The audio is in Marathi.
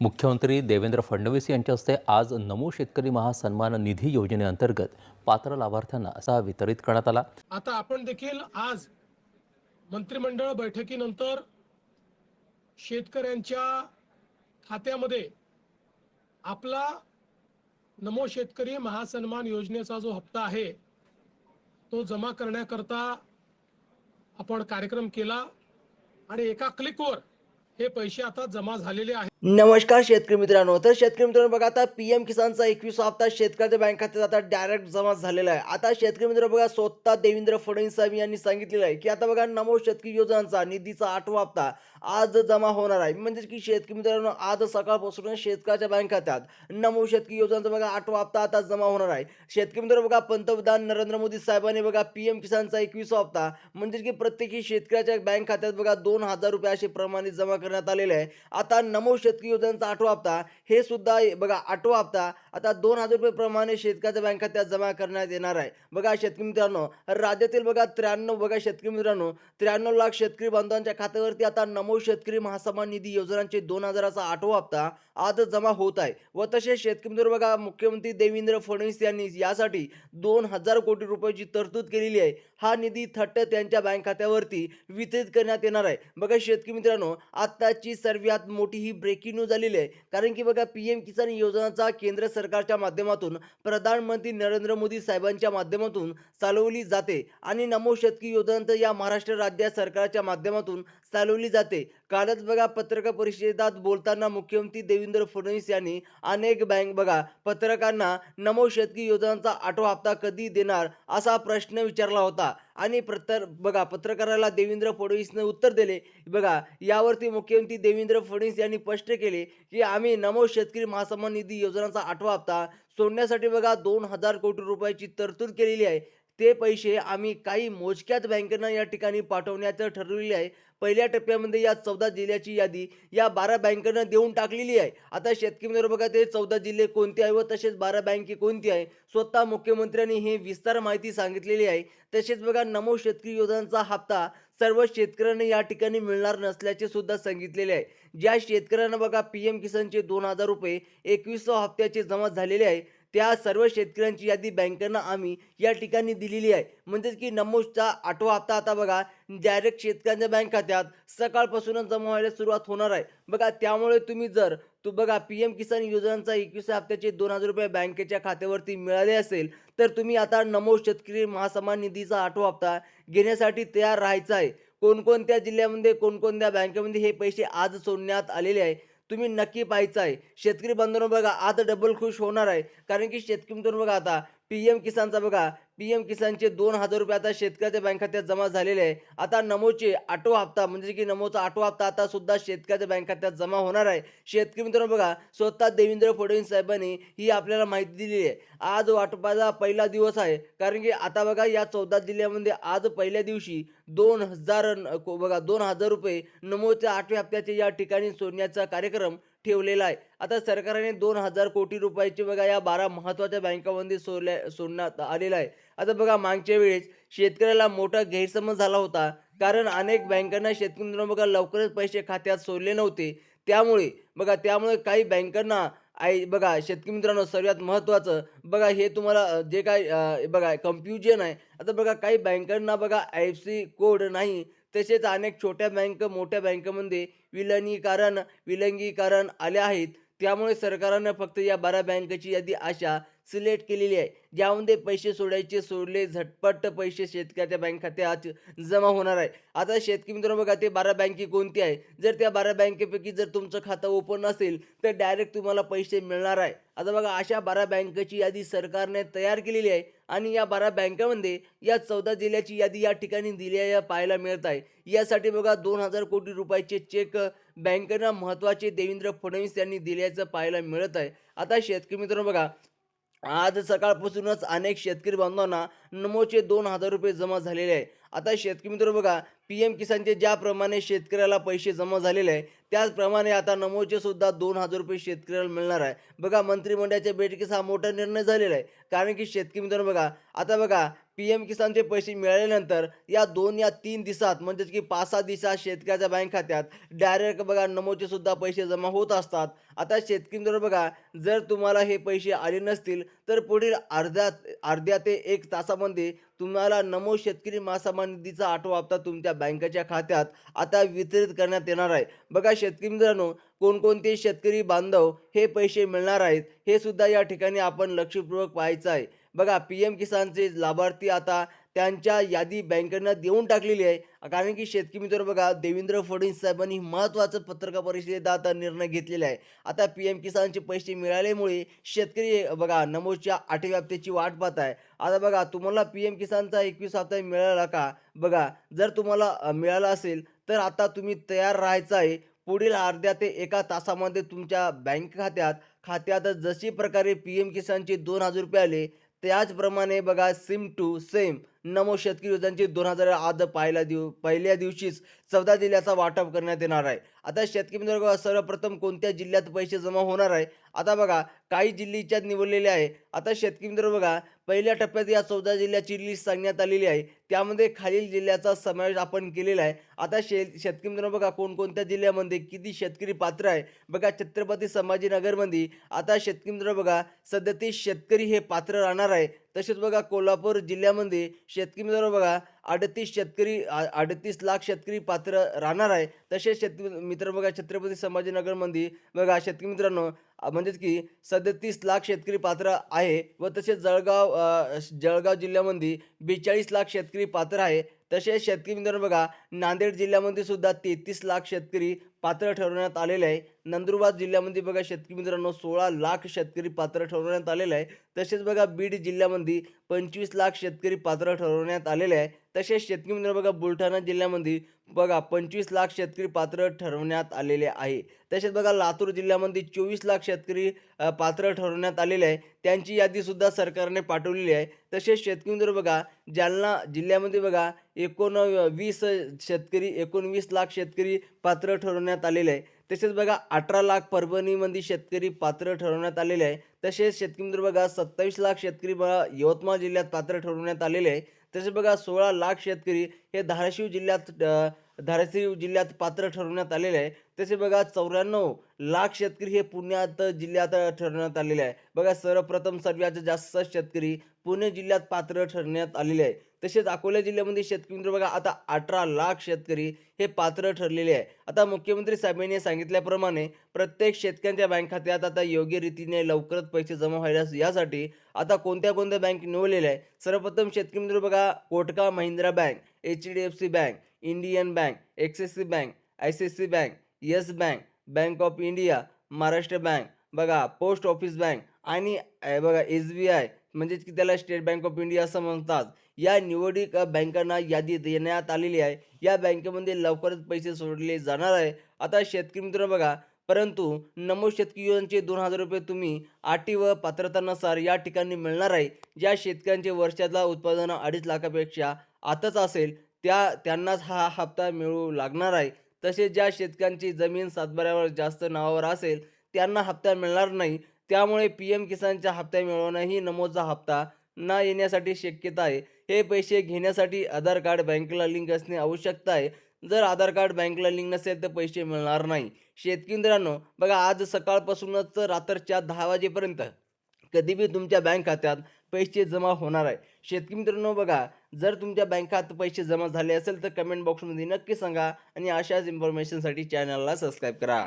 मुख्यमंत्री देवेंद्र फडणवीस यांच्या हस्ते आज नमो शेतकरी महासन्मान निधी योजनेअंतर्गत पात्र लाभार्थ्यांना असा वितरित करण्यात आला. आता आपण देखील आज मंत्रिमंडळ बैठकीनंतर शेतकऱ्यांच्या खात्यामध्ये आपला नमो शेतकरी महासन्मान योजनेचा जो हप्ता आहे तो जमा करण्याकरता आपण कार्यक्रम केला आणि एका क्लिकवर हे पैसे आता जमा झालेले आहेत. नमस्कार शेतकरी मित्रांनो. तर शेतकरी मित्रांनो बघा आता पी एम किसानचा एकवीस हप्ता शेतकऱ्याच्या बँक खात्यात आता डायरेक्ट जमा झालेला आहे. आता शेतकरी मित्र बघा स्वतः देवेंद्र फडणवीस साहेब यांनी सांगितलेलं आहे की आता बघा नमो शेतकरी योजनांचा निधीचा आठवा हप्ता आज जमा होणार आहे. म्हणजे की शेतकरी मित्रांनो आज सकाळपासून शेतकऱ्याच्या बँक खात्यात नमो शेतकरी योजनांचा बघा आठवा हप्ता आता जमा होणार आहे. शेतकरी मित्र बघा पंतप्रधान नरेंद्र मोदी साहेबांनी बघा पी एम किसानचा एकवीस हप्ता म्हणजे की प्रत्येकी शेतकऱ्याच्या बँक खात्यात बघा दोन हजार रुपये असे प्रमाणे जमा करण्यात आलेले आहे. आता नमो शेतकरी योजनांचा आठवा हप्ता हे सुद्धा बघा आठवा हप्ता. आता दोन हजार रुपये प्रमाणे शेतकऱ्याच्या बँक खात्यात जमा करण्यात येणार आहे. बघा शेतकरी मित्रांनो राज्यातील बघा त्र्याण्णव बघा शेतकरी मित्रांनो त्र्याण्णव लाख शेतकरी बांधवांच्या खात्यावरती आता नमो शेतकरी महासमान निधी योजनांचे दोन हजाराचा आठवा हप्ता आज जमा होत आहे. व तसेच शेतकरी मित्र बघा मुख्यमंत्री देवेंद्र फडणवीस यांनी यासाठी दोन हजार कोटी रुपयाची तरतूद केलेली आहे. हा निधी थट्ट त्यांच्या बँक खात्यावरती वितरित करण्यात येणार आहे. बघा शेतकरी मित्रांनो आत्ताची सर्वात मोठी ही ब्रेक ब्रेकिंग न्यूज आलेली आहे. कारण की बघा पी एम किसान योजनाचा केंद्र सरकारच्या माध्यमातून प्रधानमंत्री नरेंद्र मोदी साहेबांच्या माध्यमातून चालवली जाते आणि नमो शतकी योजना या महाराष्ट्र राज्य सरकारच्या माध्यमातून चालवली जाते. कालच बघा पत्रकार परिषदेत बोलताना मुख्यमंत्री देवेंद्र फडणवीस यांनी अनेक बँक बघा पत्रकारांना नमो शतकी योजनांचा आठवा हप्ता कधी देणार असा प्रश्न विचारला होता. आणि प्रतर बघा पत्रकाराला देवेंद्र फडणवीसनं उत्तर दिले. बघा यावरती मुख्यमंत्री देवेंद्र फडणवीस यांनी स्पष्ट केले की आम्ही नमो शेतकरी महासन्मान निधी योजनांचा आठवा हप्ता सोडण्यासाठी बघा दोन हजार कोटी रुपयाची तरतूद केलेली आहे. ते पैसे आम्ही काही मोजक्याच बँकेनं या ठिकाणी पाठवण्याचं ठरवलेले आहे. पहिल्या टप्प्यामध्ये या चौदा जिल्ह्याची यादी या बारा बँकांना देऊन टाकलेली आहे. आता शेतकरी बघा ते चौदा जिल्हे कोणते आहे व तसेच बारा बँके कोणती आहे स्वतः मुख्यमंत्र्यांनी हे विस्तार माहिती सांगितलेली आहे. तसेच बघा नमो शेतकरी योजनांचा हप्ता सर्व शेतकऱ्यांना या ठिकाणी मिळणार नसल्याचे सुद्धा सांगितलेले आहे. ज्या शेतकऱ्यांना बघा पी एम किसानचे दोन हजार रुपये एकवीस हप्त्याचे जमा झालेले आहे त्या सर्व शेतकऱ्यांची यादी बँकांना आम्ही या ठिकाणी दिलेली आहे. म्हणजेच की नमोजचा आठवा हप्ता आता बघा डायरेक्ट शेतकऱ्यांच्या बँक खात्यात सकाळपासूनच जमा व्हायला सुरुवात होणार आहे. बघा त्यामुळे तुम्ही जर तू बघा पी एम किसान योजनांचा एकवीस हप्त्याचे दोन हजार रुपये बँकेच्या खात्यावरती मिळाले असेल तर तुम्ही आता नमो शेतकरी महासमान निधीचा आठवा हप्ता घेण्यासाठी तयार राहायचा आहे. कोणकोणत्या जिल्ह्यामध्ये कोणकोणत्या बँकेमध्ये हे पैसे आज सोडण्यात आलेले आहे तुम्ही नक्की पाहायचं आहे शेतकरी बांधवांनो बघा आता डबल खुश होणार आहे. कारण की शेतकरी बघा आता पी एम किसानचा बघा पी एम किसानचे दोन हजार रुपये आता शेतकऱ्याच्या बँक खात्यात जमा झालेले आहे. आता नमोचे आठवा हप्ता म्हणजे की नमोचा आठवा हप्ता आता सुद्धा शेतकऱ्याच्या बँक खात्यात जमा होणार आहे. शेतकरी मित्रांनो बघा स्वतः देवेंद्र फडणवीस साहेबांनी ही आपल्याला माहिती दिलेली आहे. आज वाटपाचा पहिला दिवस आहे. कारण की आता बघा या चौदा जिल्ह्यामध्ये आज पहिल्या दिवशी दोन हजार बघा दोन हजार रुपये नमोच्या आठव्या हप्त्याचे या ठिकाणी सोडण्याचा कार्यक्रम ठेवलेला आहे. आता सरकारने दोन हजार कोटी रुपयाची बघा या बारा महत्त्वाच्या बँकांमध्ये सोडल्या सोडण्यात आलेला आहे. आता बघा मागच्या वेळेस शेतकऱ्याला मोठा गैरसमज झाला होता. कारण अनेक बँकांना शेतकऱ्यांना बघा लवकरच पैसे खात्यात सोडले नव्हते. त्यामुळे बघा त्यामुळे काही बँकांना आई बघा शेतकरी मित्रांनो सर्वात महत्त्वाचं बघा हे तुम्हाला जे काय बघा कन्फ्युजन आहे. आता बघा काही बँकांना बघा आय एफ सी कोड नाही. तसेच अनेक छोट्या बँक मोठ्या बँकेमध्ये विलनीकरण विलंगीकरण आले आहेत. त्यामुळे सरकारनं फक्त या बारा बँकेची यादी अशा सिलेक्ट केलेली आहे ज्यामध्ये पैसे सोडायचे सोडले झटपट पैसे शेतकऱ्याच्या बँक खात्यात जमा होणार आहे. आता शेतकरी मित्रांनो बघा ते बारा बँके कोणती आहे जर त्या बारा बँकेपैकी जर तुमचं खातं ओपन असेल तर डायरेक्ट तुम्हाला पैसे मिळणार आहे. आता बघा अशा बारा बँकेची यादी सरकारने तयार केलेली आहे. आणि या बारा बँकांमध्ये या चौदा जिल्ह्याची यादी या ठिकाणी दिल्या पाहायला मिळत आहे. यासाठी बघा दोन हजार कोटी रुपयाचे चेक बँकेना महत्त्वाचे देवेंद्र फडणवीस यांनी दिल्याचं पाहायला मिळत आहे. आता शेतकरी मित्रांनो बघा आज सकाळपासूनच अनेक शेतकरी बांधवांना नमोचे दोन हजार रुपये जमा झालेले आहे. आता शेतकरी मित्र बघा पी एम किसानचे ज्याप्रमाणे शेतकऱ्याला पैसे जमा झालेले आहे त्याचप्रमाणे आता नमोचे सुद्धा दोन हजार रुपये शेतकऱ्याला मिळणार आहे. बघा मंत्रिमंडळाच्या बैठकीत हा मोठा निर्णय झालेला आहे. कारण की शेतकरी मित्रांनो बघा आता बघा पी एम किसानचे पैसे मिळाल्यानंतर या दोन या तीन दिवसात म्हणजेच की पाच सहा दिवसात शेतकऱ्याच्या बँक खात्यात डायरेक्ट बघा नमोचे सुद्धा पैसे जमा होत असतात. आता शेतकरी बघा जर तुम्हाला हे पैसे आले नसतील तर पुढील अर्ध्या अर्ध्या ते एक तासामध्ये तुम्हाला नमो शेतकरी महासमान निधीचा आठवा हप्ता तुमच्या बँकेच्या खात्यात आता वितरित करण्यात येणार आहे. बघा शेतकरी मित्रांनो कोणकोणते शेतकरी बांधव हे पैसे मिळणार आहेत हे सुद्धा या ठिकाणी आपण लक्षपूर्वक पाहायचं आहे. बघा पी एम किसानचे लाभार्थी आता त्यांच्या यादी बँकेनं देऊन टाकलेली आहे. कारण की शेतकरी मित्र बघा देवेंद्र फडणवीस साहेबांनी महत्त्वाचं पत्रकार परिषदेत आता निर्णय घेतलेला आहे. आता पी एम किसानचे पैसे मिळाल्यामुळे शेतकरी बघा नमोच्या आठव्या हप्त्याची वाट पाहत आहे. आता बघा तुम्हाला पी एम किसानचा एकवीस हप्ता मिळाला का? बघा जर तुम्हाला मिळाला असेल तर आता तुम्ही तयार राहायचं आहे. पुढील अर्ध्या ते एका तासामध्ये तुमच्या बँक खात्यात खात्यात जशी प्रकारे पी एम किसानचे दोन हजार रुपये आले त्याचप्रमाणे बघा सिम टू सेम. नमो शेतकरी योजनांचे दोन हजार आज पहिल्या दिव पहिल्या दिवशीच चौदा जिल्ह्याचा वाटप करण्यात येणार आहे. आता शेतकरी सर्वप्रथम कोणत्या जिल्ह्यात पैसे जमा होणार आहे? आता बघा काही जिल्ह्याच्यात निवडलेले आहे. आता शेतकरी मित्र बघा पहिल्या टप्प्यात या चौदा जिल्ह्याची लिस्ट सांगण्यात आलेली आहे. त्यामध्ये खालील जिल्ह्याचा समावेश आपण केलेला आहे. आता शे शेतकरी मित्रांनो बघा कोणकोणत्या जिल्ह्यामध्ये किती शेतकरी पात्र आहे. बघा छत्रपती संभाजीनगरमध्ये आता शेतकरी मित्रांनो बघा सदतीस शेतकरी हे पात्र राहणार आहे. तसेच बघा कोल्हापूर जिल्ह्यामध्ये शेतकरी मित्रांनो बघा अडतीस शेतकरी आ- अडतीस लाख शेतकरी पात्र राहणार आहे. तसेच शेतकरी मित्र बघा छत्रपती संभाजीनगरमध्ये बघा शेतकरी मित्रांनो म्हणजेच की सदतीस लाख शेतकरी पात्र आहे व तसेच जळगाव जळगाव जिल्ह्यामध्ये बेचाळीस लाख शेतकरी पात्र आहे. तसेच शेतकरी मित्रांनो बघा नांदेड जिल्ह्यामध्ये सुद्धा तेहतीस लाख शेतकरी पात्र ठरवण्यात आलेले आहे. नंदुरबार जिल्ह्यामध्ये बघा शेतकरी मित्रांनो सोळा लाख शेतकरी पात्र ठरवण्यात आलेले आहे. तसेच बघा बीड जिल्ह्यामध्ये पंचवीस लाख शेतकरी पात्र ठरवण्यात आलेले आहे. तसेच शेतकरी मित्र बघा बुलढाणा जिल्ह्यामध्ये बघा पंचवीस लाख शेतकरी पात्र ठरवण्यात आलेले आहे. तसेच बघा लातूर जिल्ह्यामध्ये चोवीस लाख शेतकरी पात्र ठरवण्यात आलेले आहे. त्यांची यादीसुद्धा सरकारने पाठवलेली आहे. तसेच शेतकरी मित्र बघा जालना जिल्ह्यामध्ये बघा एकोण वीस शेतकरी एकोणवीस लाख शेतकरी पात्र ठरवण्यात आलेले आहे. तसेच बघा अठरा लाख परभणीमध्ये शेतकरी पात्र ठरवण्यात आलेले आहे. तसेच शेतकरी मित्र बघा सत्तावीस लाख शेतकरी बघा यवतमाळ जिल्ह्यात पात्र ठरवण्यात आलेले आहे. तसेच बघा सोळा लाख शेतकरी हे धाराशिव जिल्ह्यात धाराशिव जिल्ह्यात पात्र ठरवण्यात आलेले आहे. तसे बघा चौऱ्याण्णव लाख शेतकरी हे पुण्यात जिल्ह्यात ठरवण्यात आलेले आहे. बघा सर्वप्रथम सर्वात जास्त शेतकरी पुणे जिल्ह्यात पात्र ठरण्यात आलेले आहे. तसेच अकोला जिल्ह्यामध्ये शेतकरी मित्र बघा आता अठरा लाख शेतकरी हे पात्र ठरलेले आहे. आता मुख्यमंत्री साहेबांनी सांगितल्याप्रमाणे प्रत्येक शेतकऱ्यांच्या बँक खात्यात आता योग्य रीतीने लवकरच पैसे जमा व्हायला यासाठी आता कोणत्या कोणत्या बँक निवडलेल्या आहे सर्वप्रथम शेतकरी मित्र बघा कोटका Mahindra bank H D F C bank Indian bank Axis bank I C C bank yes bank bank of India Maharashtra bank बघा पोस्ट ऑफिस बँक आणि बघा एस बी आय म्हणजेच की त्याला स्टेट बँक ऑफ इंडिया असं म्हणतात. या निवडक बँकांना यादी देण्यात आलेली आहे. या बँकेमध्ये लवकरच पैसे सोडले जाणार आहे. आता शेतकरी मित्र बघा परंतु नमो शेतकरी योजनेचे दोन हजार रुपये तुम्ही अटी व पात्रतानुसार या ठिकाणी मिळणार आहे. ज्या शेतकऱ्यांचे वर्षातला उत्पादन अडीच लाखापेक्षा आताच असेल त्या त्यांनाच हा हप्ता मिळू लागणार आहे. तसेच ज्या शेतकऱ्यांची जमीन सातबाऱ्यावर जास्त नावावर असेल त्यांना हप्ता मिळणार नाही. त्यामुळे पी एम किसानच्या हप्ता मिळवणं ही नमोचा हप्ता न येण्यासाठी शक्यता आहे. हे पैसे घेण्यासाठी आधार कार्ड बँकेला लिंक असणे आवश्यकता आहे. जर आधार कार्ड बँकेला लिंक नसेल तर पैसे मिळणार नाही. शेतकरी मित्रांनो बघा आज सकाळपासूनच रात्रीच्या दहा वाजेपर्यंत कधी बी तुमच्या बँक खात्यात पैसे जमा होणार आहे. शेतकरी मित्रांनो बघा जर तुमच्या बँकात पैसे जमा झाले असेल तर कमेंट बॉक्समध्ये नक्की सांगा आणि अशाच इन्फॉर्मेशनसाठी चॅनलला सबस्क्राईब करा.